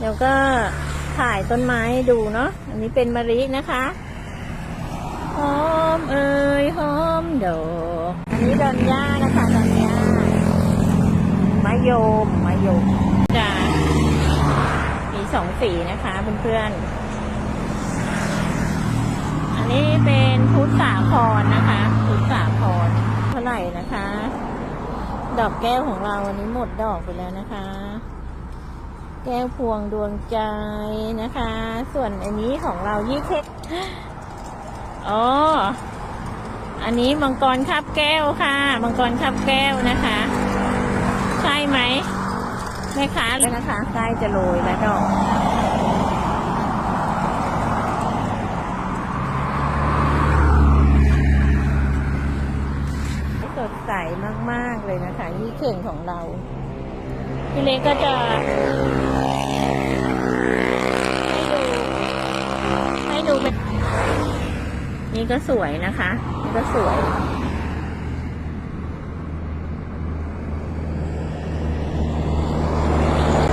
เดี๋ยวก็ถ่ายต้นไม้ดูเนาะ อันนี้เป็นมะลินะคะหอมเอ่ยหอมดอกอันนี้ดอนหญ้านะคะดอนหญ้ามะยมมะยมจะมีสองสีนะคะเพื่อนๆ อันนี้เป็นพุทธสาครนะคะพุทธสาครเท่าไหร่นะคะ ดอกแก้วของเราวันนี้หมดดอกไปแล้วนะคะ แก้วพวงดวงใจนะคะ ส่วนอันนี้ของเรายี่เค็อ๋อ อันนี้มังกรคับแก้วค่ะ มังกรคับแก้วนะคะ ใช่ไหมแม่ค้าเลยนะคะใกล้จะโรยแล้วดอกสดใสมาก ๆ เลยนะคะ ยี่เข่งของเรา พี่เล็กก็จะให้ดูให้ดูเป็นนี่ก็สวยนะคะ นี่ก็สวย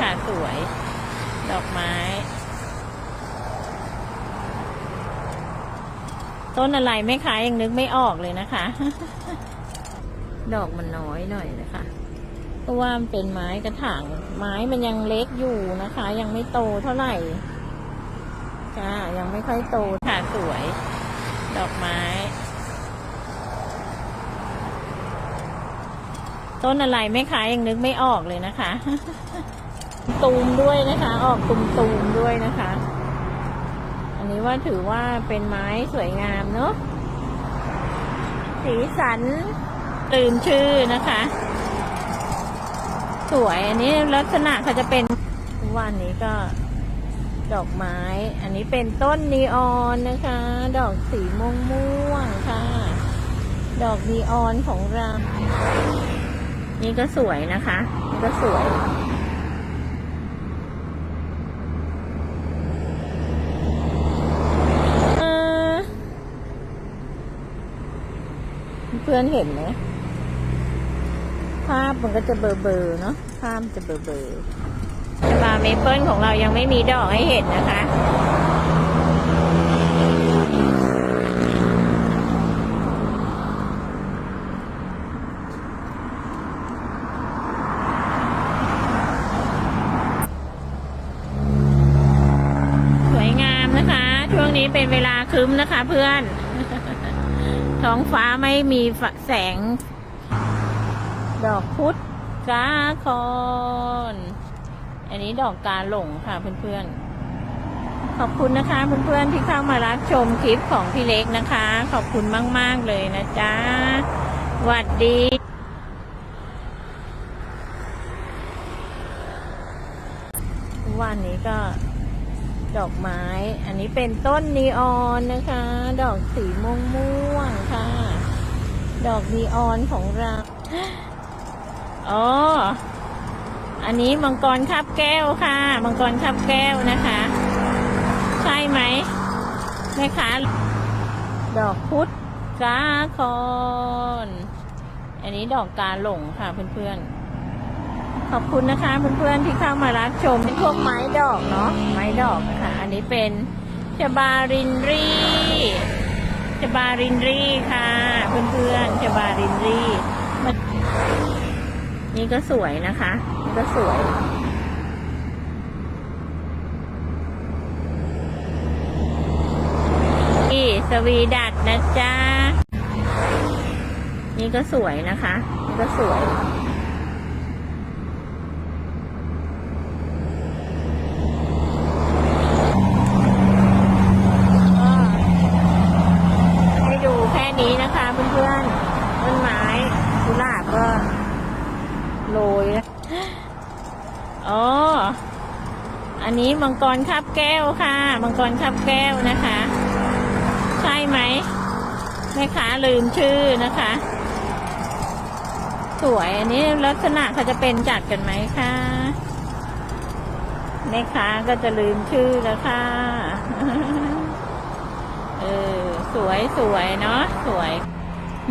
ค่ะสวย ดอกไม้ ต้นอะไรไม่ขายยังนึกไม่ออกเลยนะคะ ดอกมันน้อยหน่อยนะคะ เพราะว่ามันเป็นไม้กระถางไม้มันยังเล็กอยู่นะคะ ยังไม่โตเท่าไหร่ค่ะยังไม่ค่อยโตค่ะสวย ดอกไม้ ต้นอะไรไม่ขายยังนึกไม่ออกเลยนะคะ ตูมด้วยนะคะ ออกตูมตูมด้วยนะคะ อันนี้ว่าถือว่าเป็นไม้สวยงามเนอะสีสัน ตื่นชื่อนะคะ สวยอันนี้ลักษณะเขาจะเป็นวันนี้ก็ดอกไม้ อันนี้เป็นต้นนีออนนะคะ ดอกสีม่วงม่วงค่ะ ดอกนีออนของเรา นี่ก็สวยนะคะนี่ก็สวย เพื่อนเห็นไหม ภาพมันก็จะเบลอๆเนาะภาพมันจะเบลอๆชบาเมเปิลของเรายังไม่มีดอกให้เห็นนะคะสวยงามนะคะช่วงนี้เป็นเวลาครึ้มนะคะเพื่อน ท้องฟ้าไม่มีแสง ดอกพุธกาคอน อันนี้ดอกกาหลงค่ะเพื่อนๆ ขอบคุณนะคะเพื่อนๆที่เข้ามารับชมคลิปของพี่เล็กนะคะ ขอบคุณมาก ๆเลยนะจ๊ะหวัดดีวันนี้ก็ดอกไม้ อันนี้เป็นต้นนีออนนะคะ ดอกสีม่วงม่วงๆค่ะ ดอกนีออนของเรา อ๋อ อันนี้มังกรคับแก้วค่ะ มังกรคับแก้วนะคะ ใช่ไหมแม่ค้าดอกพุธกาคอนอันนี้ดอกกาหลงค่ะเพื่อนๆ ขอบคุณนะคะเพื่อนๆที่เข้ามารับชมเป็นพวกไม้ดอกเนาะ ไม้ดอกนะคะอันนี้เป็นชบารินรีชบารินรีค่ะ เพื่อนๆชบารินรี นี่ก็สวยนะคะนี่ก็สวยนี่สวีดัตนะจ๊ะ นี่ก็สวยนะคะนี่ก็สวย ก็ให้ดูแค่นี้นะคะเพื่อนๆ ต้นไม้กุหลาบก็ โรยแล้อ๋อ อันนี้มังกรคับแก้วค่ะ มังกรคับแก้วนะคะ ใช่ไหมแม่ค้าลืมชื่อนะคะ สวยอันนี้ลักษณะเขาจะเป็นจัดกันไหมคะแม่ค้าก็จะลืมชื่อแล้วค่ะ เออ สวยสวยเนาะสวย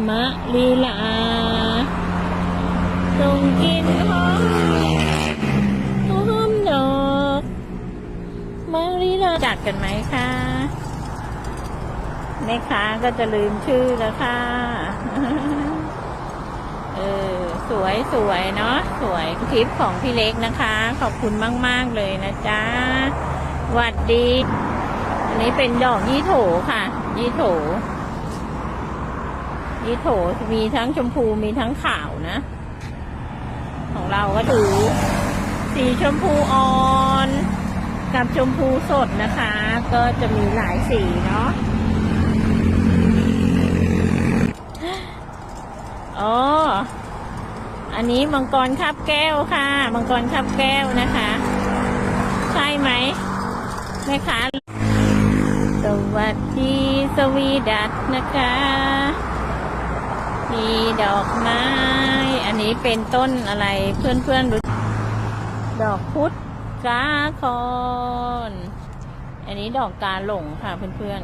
มะลีลา ส่งกินหอมหอมดอกจัดกันไหมคะแม่ค้าก็จะลืมชื่อแล้วค่ะ เออ สวยสวยเนาะสวยคลิปของพี่เล็กนะคะ ขอบคุณมาก ๆ เลยนะจ๊ะหวัดดี อันนี้เป็นดอกยี่โถค่ะ ยี่โถ ยี่โถมีทั้งชมพูมีทั้งขาวนะ ของเราก็ถือ สีชมพูอ่อน กับชมพูสดนะคะ ก็จะมีหลายสีเนาะอ๋อ อันนี้มังกรคับแก้วค่ะ มังกรคับแก้วนะคะ ใช่ไหมแม่ค้าสวัสดีสวีดัตนะคะ มีดอกไม้ อันนี้เป็นต้นอะไรเพื่อนๆรู้ดอกพุธกาคอนอันนี้ดอกกาหลงค่ะเพื่อน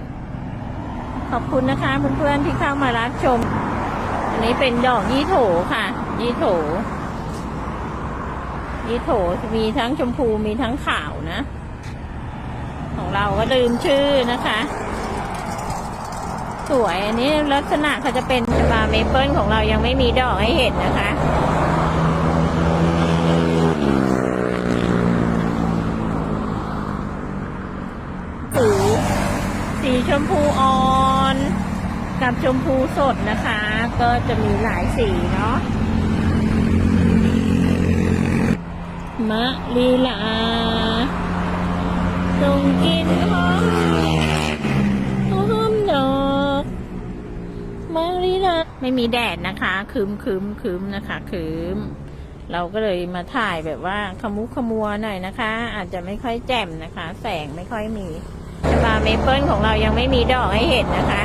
ๆ ขอบคุณนะคะ เพื่อนๆที่เข้ามารับชม อันนี้เป็นดอกยี่โถค่ะ ยี่โถ ยี่โถมีทั้งชมพูมีทั้งขาวนะ ของเราก็ลืมชื่อนะคะ สวย อันนี้ลักษณะเขาจะเป็นบาเมเปิลของเรายังไม่มีดอกให้เห็นนะคะสีสีชมพูอ่อนกับชมพูสดนะคะ ก็จะมีหลายสีเนาะมะลีลาตรงกินหอม ไม่มีแดดนะคะคืมคืมคืมนะคะคืมเราก็เลยมาถ่ายแบบว่าขมุขมัวหน่อยนะคะ อาจจะไม่ค่อยแจ่มนะคะ แสงไม่ค่อยมีปลาเมเปิลของเรายังไม่มีดอกให้เห็นนะคะ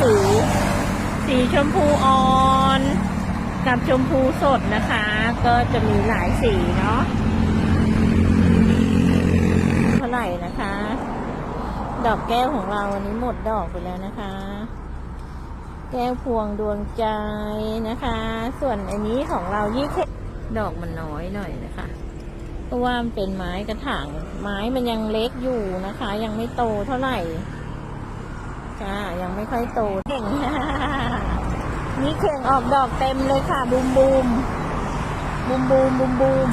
สีสีชมพูอ่อน กับชมพูสดนะคะ ก็จะมีหลายสีเนาะ ไหร่นะคะ ดอกแก้วของเราวันนี้หมดดอกไปแล้วนะคะ แก้วพวงดวงใจนะคะ ส่วนอันนี้ของเรายี่สิบดอกมันน้อยหน่อยนะคะเพราะว่ามันเป็นไม้กระถางไม้มันยังเล็กอยู่นะคะ ยังไม่โตเท่าไหร่ค่ะยังไม่ค่อยโตเข่งนี่เข่งออกดอกเต็มเลยค่ะบูมบูมบูมบูมบูมบูม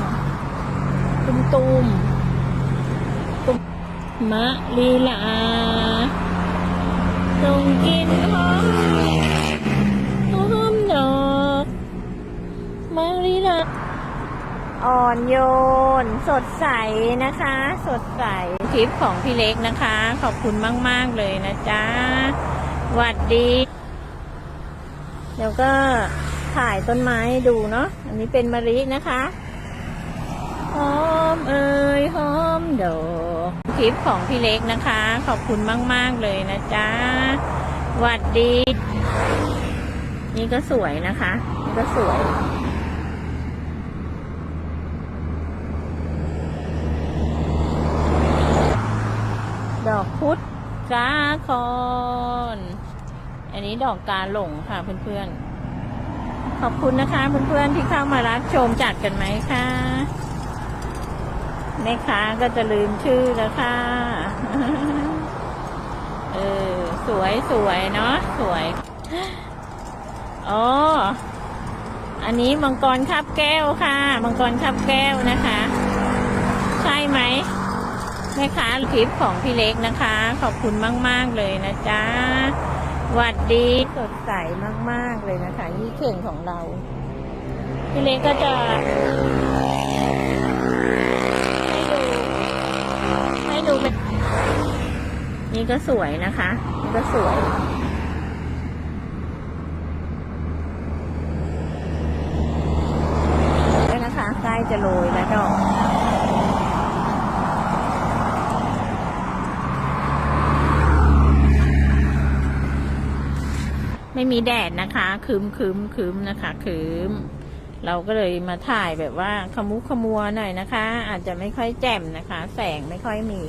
ตุมตุมตุม มะลีลาตรงกินหอมหอมดอกมะลีลาอ่อนโยน สดใสนะคะ สดใสคลิปของพี่เล็กนะคะ ขอบคุณมาก ๆ เลยนะจ๊ะหวัดดี เดี๋ยวก็ถ่ายต้นไม้ให้ดูเนาะอันนี้เป็นมะลินะคะ หอมเอ่ยหอมดอกคลิปของพี่เล็กนะคะ ขอบคุณมาก ๆ เลยนะจ๊ะหวัดดี นี่ก็สวยนะคะนี่ก็สวยดอกพุธกาคอน อันนี้ดอกกาหลงค่ะเพื่อนๆ ขอบคุณนะคะเพื่อนๆที่เข้ามารับชมจัดกันไหมคะ แม่ค้าก็จะลืมชื่อแล้วค่ะ เออ สวยสวยเนาะสวยอ๋ออันนี้มังกรคับแก้วค่ะ มังกรคับแก้วนะคะ ใช่ไหมแม่ค้าคลิปของพี่เล็กนะคะ ขอบคุณมาก ๆ เลยนะจ๊ะหวัดดีสดใสมาก ๆ เลยนะคะยี่เข่งของเรา พี่เล็กก็จะให้ดูให้ดูเป็น นี่ก็สวยนะคะ นี่ก็สวยด้วยนะคะ ใกล้จะโรยแล้วดอกไม่มีแดดนะคะ คืมคืมคืมนะคะ คืม เราก็เลยมาถ่ายแบบว่าขมุขมัวหน่อยนะคะ อาจจะไม่ค่อยแจ่มนะคะ แสงไม่ค่อยมี